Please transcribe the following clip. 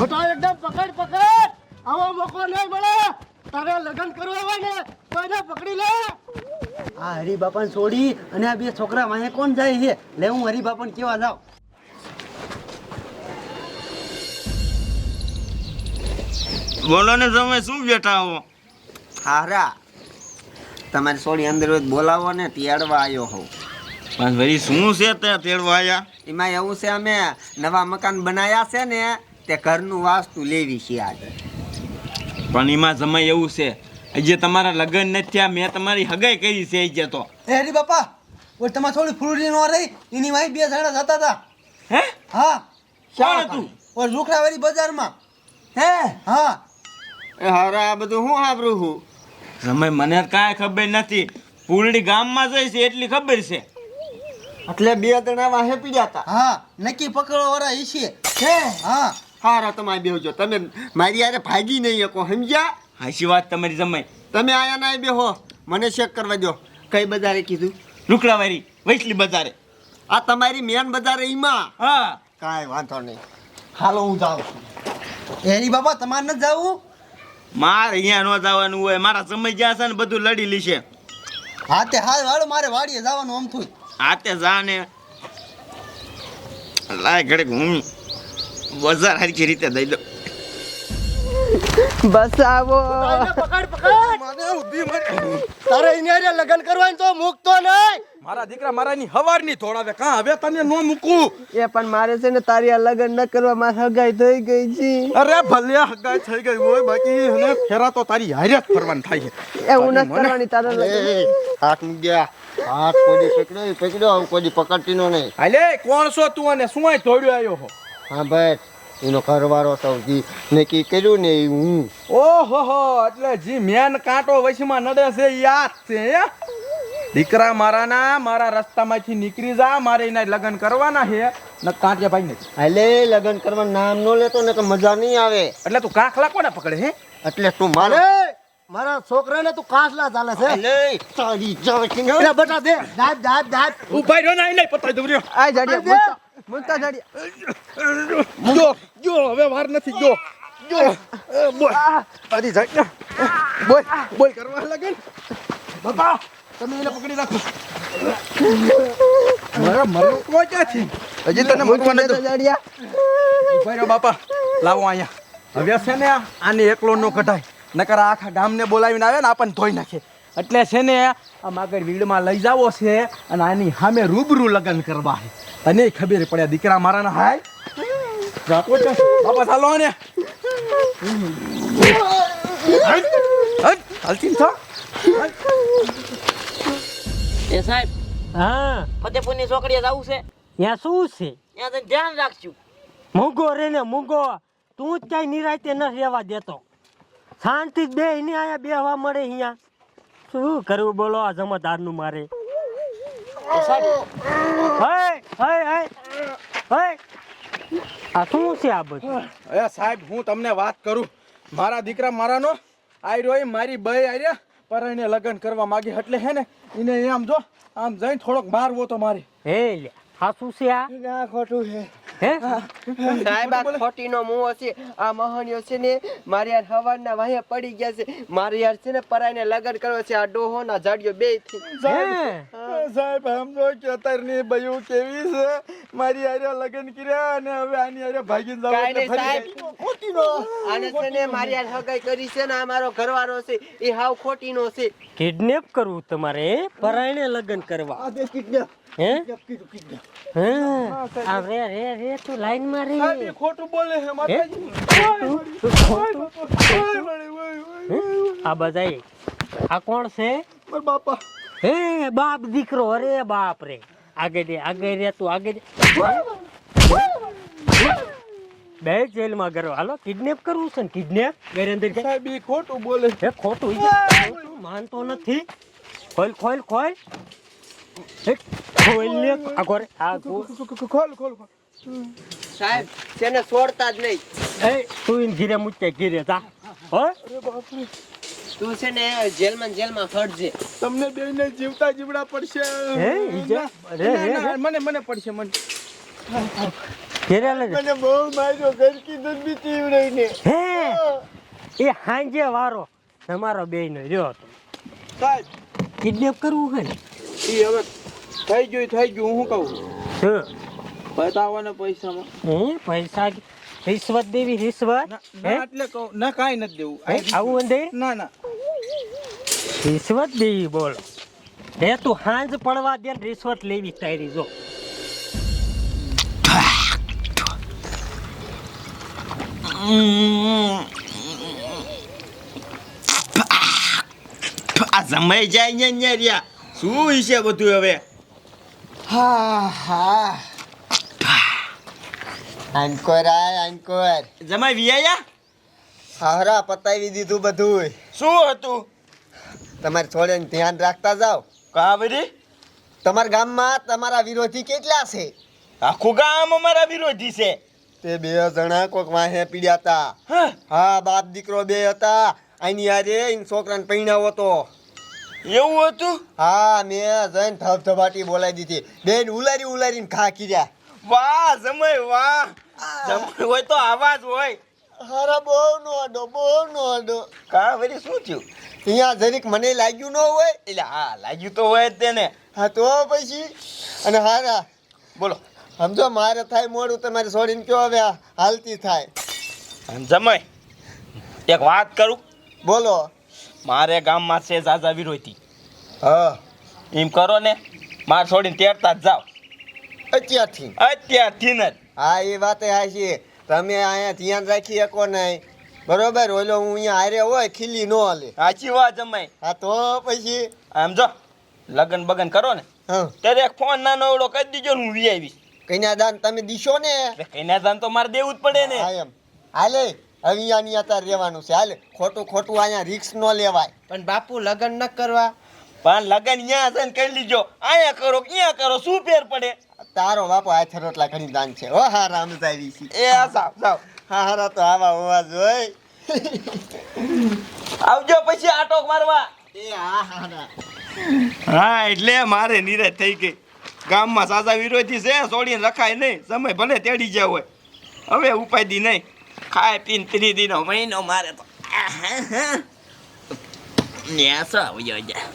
ખોટા એકદમ પકડ પકડ. આવો મોકો નહીં મળે. તારે લગ્ન કરવા હોય ને કોઈને પકડી લે. આ હરિબાપાને છોડી અને આ બે છોકરા વાંહે કોણ જાય છે? લે હું હરિબાપાને કેવા જાઉં? બોલો ને તમે શું બેઠા હો? હારા. તમારી સોળી અંદર બોલાવો ને તેડવા આવ્યો હોઉં. પણ ભાઈ શું છે તે તેડવા આયા એમાં એવું છે અમે નવા મકાન બનાવ્યા છે ને તે ઘરનું વાસ્તુ લેવી છે આજે. પણ એમાં સમય એવું છે. જે તમારા લગ્ન નથી થયા મેં તમારી હગાઈ કરી છે જે તો. એ હરિબાપા ઓય તમારે થોડી ફ્રૂટી નો રહી? એની વાઈ બે જણા જતા હતા. હે? હા. કોણ હતું? ઓય રૂખડાવાળી બજારમાં. હે? હા. એ હારા આ બધું હું સાંભળું છું? સમય મને કાંઈ ખબર નથી. પૂરડી ગામમાં જઈ છે એટલી ખબર છે. એટલે બે જણા વાહે પીડ્યા હતા. હા નક્કી પકડો વાળા ઈ છે હે? હા. હારા તમે બેહજો તમે મારી યારે ભાગી નહીં શકો સમજ્યા? હાસી વાત તમારી જમાય તમે આયા ના બેહો. મને ચેક કરવા દો. કઈ બજારે કીધું? રૂકડાવારી વૈસલી બજારે. આ તમારી મેન બજારે ઈમાં? હા. કાંઈ વાંધો નહીં. હાલો હું જાઉં છું. એ બાબા તમારે નથી જવું? મારે અહીંયા ન જવાનું હોય. મારા સમય જ્યાં છે ને બધું લડી લીશે. હા તે હાલ વાળો મારે વાડીએ જવાનું આમ થયું. હા તે જા ને. લાય ઘડીક હું બજાર હરખી રીતે દઈ દો. બસ આવો. પકડ પકડ. મને ઊભી મારી. તારે ઇન્યારે લગન કરવાનું તો મૂકતો નહીં. મારા દીકરા મારાની હવારની ધોળાવે કા હવે તને નો મૂકું? એ પણ મારે છે ને તારી આ લગન ન કરવા મારે હગાઈ થઈ ગઈ છે. અરે ભલે હગાઈ થઈ ગઈ હોય બાકી હને ફેરા તો તારી હારે જ ફરવાનું થાય છે. એ હું ન કરવાની તારા લગન હાથ ગયા હાથ કોડી પકડ્યો પકડ્યો પકડ્યો કોડી પકડતી નો નહીં. હાલે કોણ છો તું અને શું ધોડ્યો આવ્યો હો? હા ભાઈ એનો ઘરવાળો સૌથી નક્કી કર્યું ને એ હું. ઓહો હો એટલે જી મેન કાંટો વશમાં નડે છે યાદ છે હે? દીકરા મારાના મારા રસ્તામાંથી નીકળી જા મારે એના લગ્ન કરવાના છે. ને કાંટિયા ભાઈ નથી. એટલે લગ્ન કરવા નામ નો લેતો ને કે મજા નહીં આવે. એટલે તું કાખલા કોને પકડે હે? એટલે તું મારે મારા છોકરાને તું કાસલા ચાલે છે. લે. તારી ને. બટા દે. દાદ દાદ દાબ ઊભા રહ્યો ને નહીં પતાઈ દઉં રહ્યો. આ જાડિયા મૂકતા જાડિયા જો જો હવે વાર નથી જો જો. બોલ. અરે જાય. બોલ બોલ કરવા લાગે બાપા તમે એને પકડી રાખો. મારા મરો કોઈ ક્યાંથી હજી તને મૂકવા નથી જાડિયા. રહ્યો બાપા. લાવો અહીંયા. હવે છે ને આને એકલો નો કઢાય નકર આખા ગામને બોલાવીને આવે ને આપણને ધોઈ નાખે. એટલે છે ને આમ આગળ વીડમાં લઈ જાવો છે અને આની સામે રૂબરૂ લગ્ન કરવા છે. તને ખબર પડે દીકરા મારાના હાય? બાપા ચાલો ને હાલતી એ સાહેબ હા. ફતેપુરની છોકરીએ જવું છે? ત્યાં શું છે? ત્યાં તને ધ્યાન રાખજો. મૂંગો રે ને મૂંગો. તું જ ક્યાંય નિરાયતે ન રહેવા દેતો. શાંતિ જ બે ને અહીંયા બેહવા મળે અહીંયા. શું કરવું બોલો? આ જમાદારનું મારે. હે હે હે હે. આ શું છે આ બધું? એ સાહેબ હું તમને વાત કરું. મારા દીકરા મારાનો આયરો એ મારી બઈ આર્યા પર એને લગ્ન કરવા માગી એટલે હે ને એને આમ જો આમ જઈને થોડોક મારવો તો મારી. હે આ શું છે આ? ના ખોટું છે. હે? સાહેબ આ ખોટીનો હશે આ મહાનિયો છે ને મારી યાર હવારના વાહે પડી ગયા છે. મારી યાર છે ને પરાઈને લગન કરવા છે. આ ડોહો ના જાડિયો બેથી સાહેબ સમજો જો કે અત્યારની બયું કેવી છે. મારી આરે લગન કર્યા અને હવે આની આરે ભાગી જાવ કાંઈ એટલે નહીં ફરી સાહેબ. ખોટીનો આને છે ને મારી યાર હગાઈ કરી છે ને આ મારો ઘરવાળો છે. એ હાવ ખોટીનો છે. કિડનેપ કરવું તમારે પરાયણે લગન કરવા. આ દે કિડનેપ હે? કિડનેપ હે? આ રે રે રે તું લાઈનમાં રે. ખોટું બોલે છે માતાજી. આ બધાય આ કોણ છે? બાપા. હે બાપ દીકરો અરે બાપ રે. આગળ દે આગળ રે તું આગળ બે જેલમાં ગયો હાલો કિડનેપ કરવું છે ને કિડનેપ ઘરે અંદર જાય. સાહેબ એ ખોટું બોલે છે. હે ખોટું? માનતો નથી. ખોલ ખોલ ખોલ. ખોલ ને આ ઘરે. આ ખોલ ખોલ ખોલ. સાહેબ તેને છોડતા જ નહીં. એ તું ઈને ઘીરે મૂકે ઘીરે જા. હો? તું છે ને જેલમાં જેલમાં ફરજે તમને બેને જીવતા જીવડા પડશે. હે ઈજા અરે. મને મને પડશે મને. ઘેરે મને બહુ માર્યો ઘર કી બી તીવડાઈને હે એ હાંજે વારો. તમારો બેનો જો સાહેબ. કિડનેપ કરવું હે ને? એ હવે થઈ ગયું થઈ ગયું હું કહું? હે. બતાવો ને પૈસામાં. હે પૈસા રિશ્વત દેવી રિશ્વત. ના એટલે કહું ના કાંઈ નથી દેવું? આવું અંદર ના ના. રિશ્વત દેવી બોલ. હે તું હાંજ પડવા દે ને રિશ્વત લેવી તારી જો. આ જમાઈ જાય ને ને રહ્યા શું છે બધું હવે? હા હા. આંકોર આય આંકોર. જમાઈ વિયા હરા પતાવી દીધું બધું શું હતું? તમારે છોડે ધ્યાન રાખતા જાઓ. કાવરી? તમારા ગામમાં તમારા વિરોધી કેટલા છે? આખું ગામ અમારા વિરોધી છે. તે બે જણા કોક વાહે પીડ્યા હતા. હા, બાપ દીકરો બે હતા. આની યારે ઈન છોકરાને પૈણાવો હતો. એવું હતું? હા મેં જઈને ધબધબાટી બોલાવી દીધી. બેન ઉલારી ઉલારીને ખા રહ્યા વાહ જમય વાહ. જમય હોય તો આવાજ હોય. હારા બહુ નો અડો બહુ નો અડો કાવરી શું થયું? અહીંયા જરીક મને લાગ્યું ન હોય એટલે હા લાગ્યું તો હોય જ તેને. હા તો પછી. અને હારા બોલો. સમજો મારે થાય મોડું તમારે છોડીને કયો હવે હાલતી થાય? જમાય એક વાત કરું? બોલો. મારે ગામમાં છે ઝાઝા વિરોધી. હા. એમ કરો ને માર છોડીને તેડતા જ જાઓ. અત્યારથી. અત્યારથી જ. હા એ વાત છે. તમે અહીંયા ધ્યાન રાખી શકો નહીં. બરોબર ઓલો હું અહીંયા હારે હોય ખીલી નો હાલે. સાચી વાત જમાઈ. હા તો પછી? આમ જો લગન બગન કરો ને. ત્યારે એક ફોન નાનો એવડો કરી દીજો ને હું વી આવીશ. કન્યાદાન તમે દીશો ને? કન્યા દાન તો મારે દેવું જ પડે ને. હા એમ. હાલે અહીંયા ની અત્યારે રહેવાનું છે. હાલે ખોટું ખોટું અહીંયા રિક્સ ન લેવાય. પણ બાપુ લગ્ન ન કરવા. પણ લગન અહીંયા છે ને કરી લીજો. અહીંયા કરો ક્યાં અહીંયા કરો શું ફેર પડે? તારો બાપો હાથ રોટલા ઘણી દાન છે. ઓ હા રામજાવી છે. એ આ સાવ સાવ. હારા તો આવા હોવા જોઈ. આવજો પછી આટો મારવા. એ હા હારા હા એટલે મારે નિરાશ થઈ ગઈ. ગામમાં સાસા વિરોધી છે છોડીને રખાય નહીં. સમય ભલે તેડી જાય હોય. હવે ઉપાય દી નહીં. ખાય પીને ત્રીદીનો મહિનો મારે તો. ન્યાસો આવજો જા